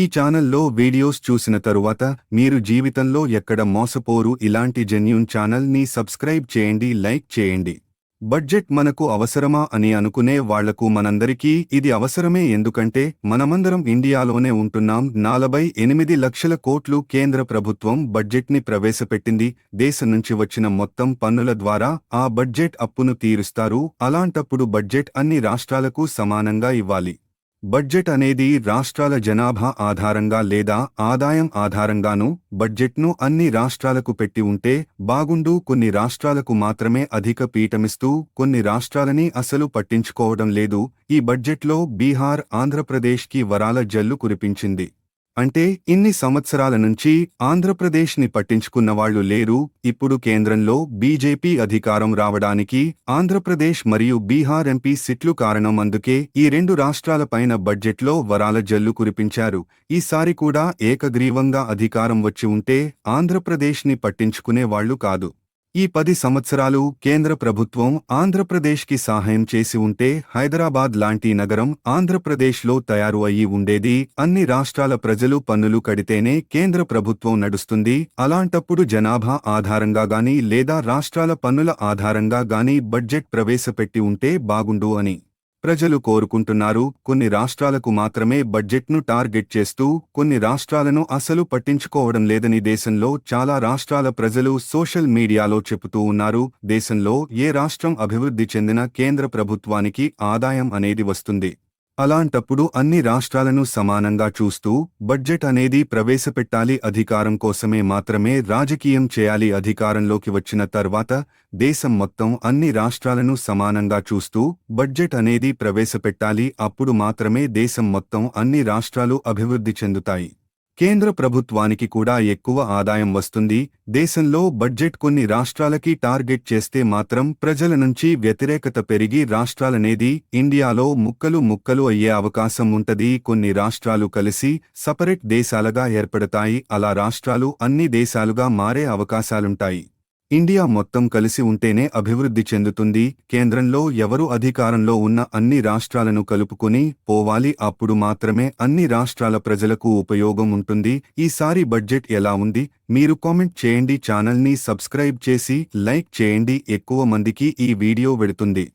ఈ ఛానల్లో వీడియోస్ చూసిన తరువాత మీరు జీవితంలో ఎక్కడ మోసపోరు ఇలాంటి జెన్యున్ ఛానల్ని సబ్స్క్రైబ్ చేయండి లైక్ చేయండి. బడ్జెట్ మనకు అవసరమా అని అనుకునే వాళ్ళకు మనందరికీ ఇది అవసరమే ఎందుకంటే మనమందరం ఇండియాలోనే ఉంటున్నాం. నలభై ఎనిమిది లక్షల కోట్లు కేంద్ర ప్రభుత్వం బడ్జెట్ని ప్రవేశపెట్టింది. దేశం నుంచి వచ్చిన మొత్తం పన్నుల ద్వారా ఆ బడ్జెట్ అప్పును తీరుస్తారు. అలాంటప్పుడు బడ్జెట్ అన్ని రాష్ట్రాలకు సమానంగా ఇవ్వాలి. బడ్జెట్ అనేది రాష్ట్రాల జనాభా ఆధారంగా లేదా ఆదాయం ఆధారంగానూ బడ్జెట్ను అన్ని రాష్ట్రాలకు పెట్టి ఉంటే బాగుండు కొన్ని రాష్ట్రాలకు మాత్రమే అధిక పీఠమిస్తూ కొన్ని రాష్ట్రాలని అసలు పట్టించుకోవడం లేదు ఈ బడ్జెట్లో బీహార్ ఆంధ్రప్రదేశ్కి వరాల జల్లు కురిపించింది. అంటే ఇన్ని సంవత్సరాల నుంచి ఆంధ్రప్రదేశ్ని పట్టించుకున్నవాళ్ళు లేరు ఇప్పుడు కేంద్రంలో బీజేపీ అధికారం రావడానికి ఆంధ్రప్రదేశ్ మరియు బీహార్ ఎంపీ సిట్లు కారణం అందుకే ఈ రెండు రాష్ట్రాలపైన బడ్జెట్లో వరాల జల్లు కురిపించారు. ఈసారి కూడా ఏకగ్రీవంగా అధికారం వచ్చి ఉంటే ఆంధ్రప్రదేశ్ని పట్టించుకునే వాళ్ళు కాదు. ఈ పది సంవత్సరాలు కేంద్ర ప్రభుత్వం ఆంధ్రప్రదేశ్కి సహాయం చేసి ఉంటే హైదరాబాద్ లాంటి నగరం ఆంధ్రప్రదేశ్లో తయారు అయ్యి ఉండేది. అన్ని రాష్ట్రాల ప్రజలు పన్నులు కడితేనే కేంద్ర ప్రభుత్వం నడుస్తుంది. అలాంటప్పుడు జనాభా ఆధారంగా గాని లేదా రాష్ట్రాల పన్నుల ఆధారంగా గాని బడ్జెట్ ప్రవేశపెట్టి ఉంటే బాగుండు అని ప్రజలు కోరుకుంటున్నారు కొన్ని రాష్ట్రాలకు మాత్రమే బడ్జెట్ను టార్గెట్ చేస్తూ కొన్ని రాష్ట్రాలను అసలు పట్టించుకోవడం లేదని దేశంలో చాలా రాష్ట్రాల ప్రజలు సోషల్ మీడియాలో చెబుతూ ఉన్నారు. దేశంలో ఏ రాష్ట్రం అభివృద్ధి చెందిన కేంద్ర ప్రభుత్వానికి ఆదాయం అనేది వస్తుంది. అలాంటప్పుడు అన్ని రాష్ట్రాలను సమానంగా చూస్తూ బడ్జెట్ అనేది ప్రవేశపెట్టాలి అధికారం కోసమే మాత్రమే రాజకీయం చేయాలి అధికారంలోకి వచ్చిన తర్వాత దేశం మొత్తం అన్ని రాష్ట్రాలను సమానంగా చూస్తూ బడ్జెట్ అనేది ప్రవేశపెట్టాలి అప్పుడు మాత్రమే దేశం మొత్తం అన్ని రాష్ట్రాలు అభివృద్ధి చెందుతాయి. కేంద్ర ప్రభుత్వానికి కూడా ఎక్కువ ఆదాయం వస్తుంది. దేశంలో బడ్జెట్ కొన్ని రాష్ట్రాలకి టార్గెట్ చేస్తే మాత్రం ప్రజల నుంచి వ్యతిరేకత పెరిగి రాష్ట్రాలనేది ఇండియాలో ముక్కలు ముక్కలు అయ్యే అవకాశం ఉంటది. కొన్ని రాష్ట్రాలు కలిసి సపరేట్ దేశాలుగా ఏర్పడతాయి. అలా రాష్ట్రాలు అన్ని దేశాలుగా మారే అవకాశాలుంటాయి. ఇండియా మొత్తం కలిసి ఉంటేనే అభివృద్ధి చెందుతుంది. కేంద్రంలో ఎవరు అధికారంలో ఉన్న అన్ని రాష్ట్రాలను కలుపుకుని పోవాలి. అప్పుడు మాత్రమే అన్ని రాష్ట్రాల ప్రజలకు ఉపయోగం ఉంటుంది. ఈసారి బడ్జెట్ ఎలా ఉంది? మీరు కామెంట్ చేయండి. ఛానల్ని సబ్స్క్రైబ్ చేసి లైక్ చేయండి. ఎక్కువ మందికి ఈ వీడియో వెడుతుంది.